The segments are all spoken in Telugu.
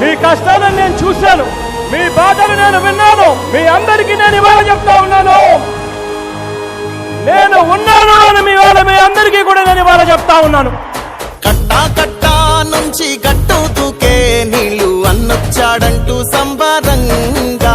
మీ కష్టాలను నేను చూశాను. మీ బాధలు నేను విన్నాను. మీ అందరికీ నేను ఇవాళ చెప్తా ఉన్నాను. నేను ఉన్నాను అని మీ వాళ్ళ మీ అందరికీ కూడా నేను ఇవాళ చెప్తా ఉన్నాను. కట్టా కట్టా నుంచి గట్టు తూకే నీళ్ళు అన్నొచ్చాడంటూ సంబరంగా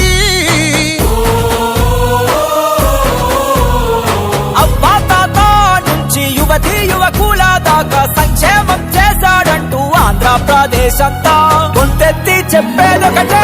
దాకా సంక్షేమం చేశాడంటూ ఆంధ్రప్రదేశ్ అంతా గొంతెత్తి చెప్పేదొకటే.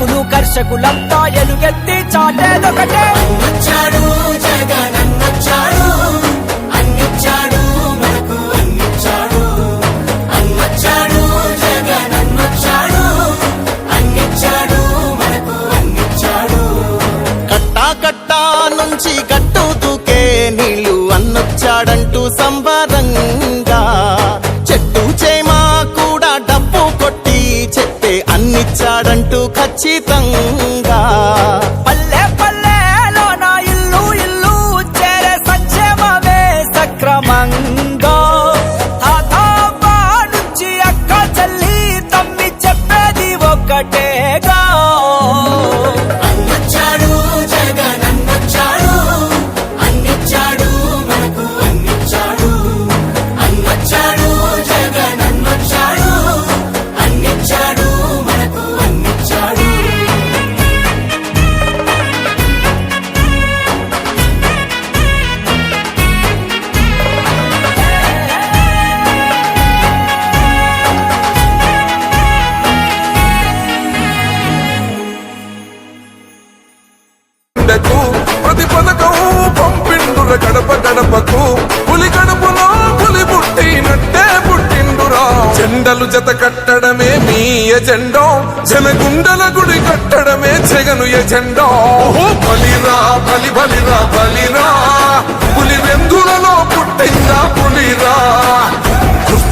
కార్మికులు కర్షకులంతా ఎలుగెత్తి చాటేదొకటే. వచ్చాడు వచ్చాడంటూ ఖచ్చితంగా పథకం పంపిండుర గడప గడపకు పులి గడపలో పులి పుట్టినట్టే పుట్టిండురా. జెండలు జత కట్టడమే మీ ఎజెండో జనగుండల గుడి కట్టడమే జగను ఎజెండో. బలిరా బలి బలిరా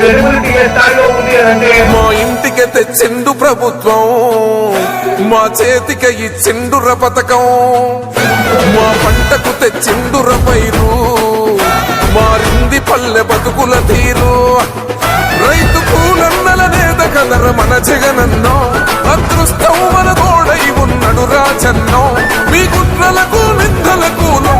క్రెడిబిలిటీ ఏ స్థాయిలో ఉంది అంటే మా ఇంటికి తెచ్చిండు ప్రభుత్వం మా చేతికి ఇచ్చిండుర పథకం మా పంటకు తెచ్చిండుర పైరు మారింది పల్లె బతుకుల తీరు. రైతు కూలన్నల నేత కలర మన జగనన్నో అదృష్టం మన తోడై ఉన్నడు రాజన్నో. మీ కుట్రలకు నిందలకు లొంగడు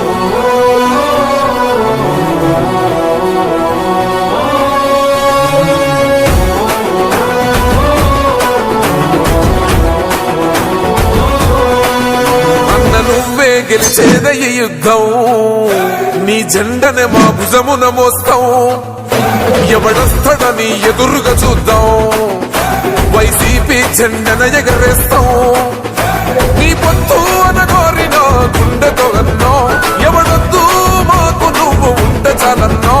గెలిచేద ఈ యుద్ధం. నీ జెండనే మా భుజమున మోస్తాం. ఎవడొస్తాడని ఎదురుగా చూద్దాం. వైసీపీ జెండన ఎగరేస్తాం. నీ పొత్తు అనగోరిన గుండెతో అన్నో. ఎవడొద్దు మాకు నువ్వు ఉండ చాలన్నో.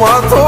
মতো